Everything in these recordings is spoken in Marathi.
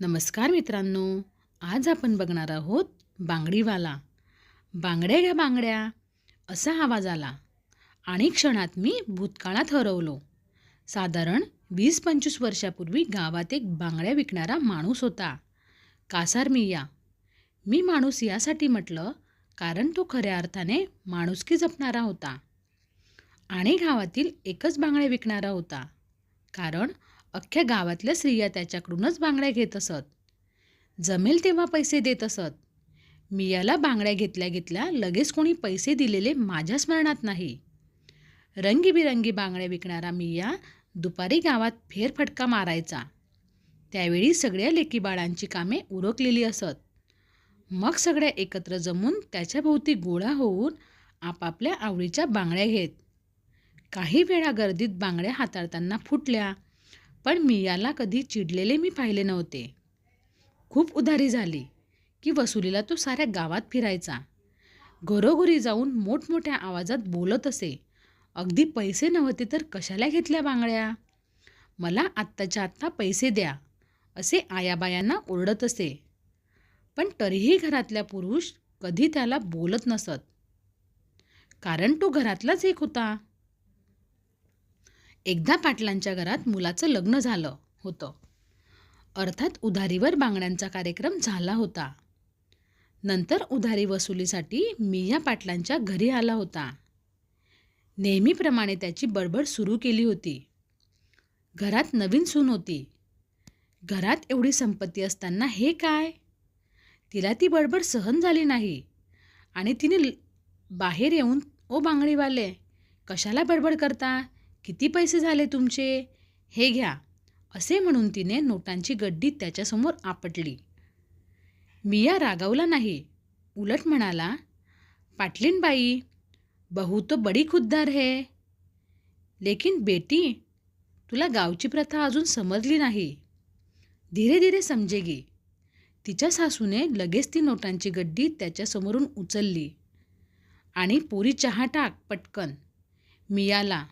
नमस्कार मित्रांनो आज आपण बघणार आहोत बांगडीवाला. बांगड्या घ्या बांगड्या असा आवाज आला आणि क्षणात मी भूतकाळात हरवलो. साधारण वीस पंचवीस वर्षापूर्वी गावात एक बांगड्या विकणारा माणूस होता कासार मिया मी माणूस यासाठी म्हटलं कारण तो खऱ्या अर्थाने माणुसकी जपणारा होता आणि गावातील एकच बांगड्या विकणारा होता कारण अख्ख्या गावातल्या स्त्रिया त्याच्याकडूनच बांगड्या घेत असत. जमेल तेव्हा पैसे देत असत. मियाला बांगड्या घेतल्या घेतल्या लगेच कोणी पैसे दिलेले माझ्या स्मरणात नाही. रंगीबिरंगी बांगड्या विकणारा मिया दुपारी गावात फेरफटका मारायचा. त्यावेळी सगळ्या लेकीबाळांची कामे उरकलेली असत. मग सगळ्या एकत्र जमून त्याच्याभोवती गोळा होऊन आपापल्या आवडीच्या बांगड्या घेत. काही वेळा गर्दीत बांगड्या हाताळताना फुटल्या. पण मियाला कधी चिडलेले मी पाहिले नव्हते. खूप उधारी झाली की वसुलीला तो साऱ्या गावात फिरायचा. घरोघरी जाऊन मोठमोठ्या आवाजात बोलत असे. अगदी पैसे नव्हते तर कशाला घेतल्या बांगड्या? मला आत्ताच्या आत्ता पैसे द्या असे आयाबायांना ओरडत असे. पण तरीही घरातल्या पुरुष कधी त्याला बोलत नसत. कारण तो घरातलाच एक होता. एकदा पाटलांच्या घरात मुलाचं लग्न झालं होतं. अर्थात उधारीवर बांगड्यांचा कार्यक्रम झाला होता. नंतर उधारी वसुलीसाठी मिया पाटलांच्या घरी आला होता. नेहमीप्रमाणे त्याची बडबड सुरू केली होती. घरात नवीन सून होती. घरात एवढी संपत्ती असताना हे काय? तिला ती बडबड सहन झाली नाही आणि तिने ल- बाहेर येऊन ओ बांगडीवाले कशाला बडबड करता? किती पैसे झाले तुमचे? हे घ्या. असे म्हणून तिने नोटांची गड्डी त्याच्यासमोर आपटली. मिया रागावला नाही. उलट म्हणाला पाटलीनबाई बहू तो बडी खुद्दार है. लेकिन बेटी तुला गावची प्रथा अजून समजली नाही. धीरे धीरे समजेगी तिच्या सासूने लगेच ती नोटांची गड्डी त्याच्यासमोरून उचलली. आणि पुरी चहा टाक पटकन. मियाला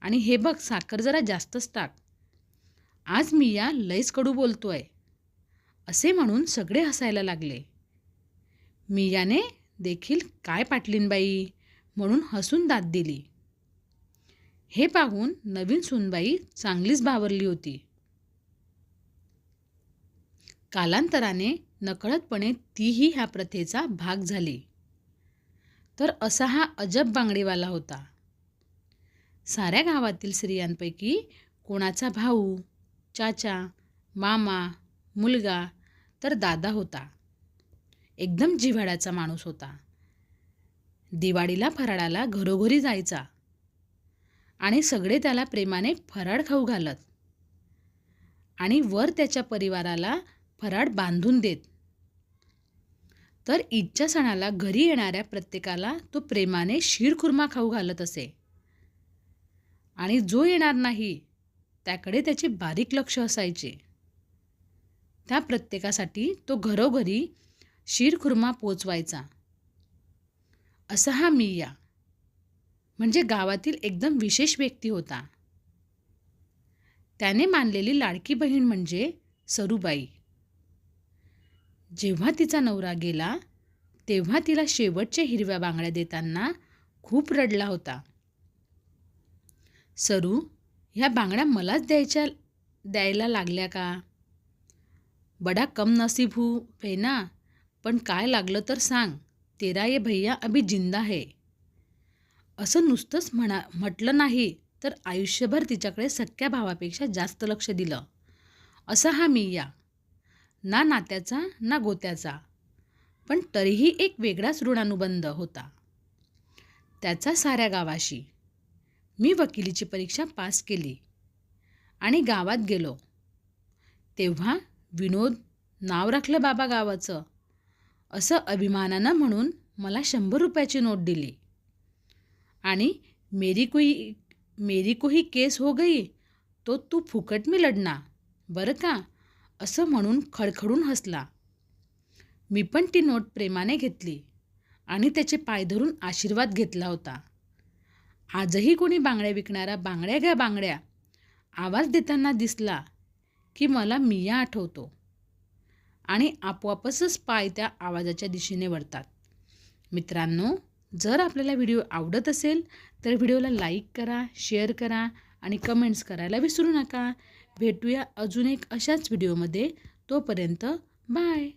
आणि हे बघ साखर जरा जास्तच टाक. आज मी या लयच कडू आहे असे म्हणून सगळे हसायला लागले. मियाने देखील काय पाटलीनबाई म्हणून हसून दाद दिली. हे पाहून नवीन सुनबाई चांगलीच भावरली होती. कालांतराने नकळतपणे तीही ह्या प्रथेचा भाग झाली. तर असा हा अजब बांगडीवाला होता. साऱ्या गावातील स्त्रियांपैकी कोणाचा भाऊ चाचा मामा मुलगा तर दादा होता. एकदम जिव्हाळ्याचा माणूस होता. दिवाळीला फराळाला घरोघरी जायचा आणि सगळे त्याला प्रेमाने फराळ खाऊ घालत आणि वर त्याच्या परिवाराला फराळ बांधून देत. तर ईदच्या सणाला घरी येणाऱ्या प्रत्येकाला तो प्रेमाने शीरखुर्मा खाऊ घालत असे. आणि जो येणार नाही त्याकडे त्याचे बारीक लक्ष असायचे. त्या प्रत्येकासाठी तो घरोघरी शीरखुर्मा पोचवायचा. असा हा मिया म्हणजे गावातील एकदम विशेष व्यक्ती होता. त्याने मानलेली लाडकी बहीण म्हणजे सरूबाई. जेव्हा तिचा नवरा गेला तेव्हा तिला शेवटच्या हिरव्या बांगड्या देताना खूप रडला होता. सरू ह्या बांगड्या मलाच द्यायच्या द्यायला लागल्या का? बडा कम नसीब हू है ना पण काय लागलं तर सांग. तेरा ये भैया अभी जिंदा है. असं नुसतंच म्हणा म्हटलं नाही तर आयुष्यभर तिच्याकडे सख्या भावापेक्षा जास्त लक्ष दिलं. असा हा मिया ना नात्याचा ना गोत्याचा. पण तरीही एक वेगळाच ऋणानुबंध होता. त्याचा साऱ्या गावाशी. मी वकिलीची परीक्षा पास केली आणि गावात गेलो. तेव्हा विनोद नाव राखलं बाबा गावाचं असं अभिमानानं म्हणून मला शंभर रुपयाची नोट दिली. आणि मेरी कोई मेरी कोही केस हो गई तो तू फुकट मी लढना बरं का? असं म्हणून खडखडून हसला. मी पण ती नोट प्रेमाने घेतली आणि त्याचे पाय धरून आशीर्वाद घेतला होता. आजही कोणी बांगड्या विकणारा बांगड्या घ्या बांगड्या. आवाज देताना दिसला की मला मिया आठवतो. आणि आपोआपच पाय त्या आवाजाच्या दिशेने वळतात. मित्रांनो जर आपल्याला व्हिडिओ आवडत असेल तर व्हिडिओला लाईक करा शेअर करा आणि कमेंट्स करायला विसरू नका. भेटूया अजून एक अशाच व्हिडिओमध्ये. तोपर्यंत बाय.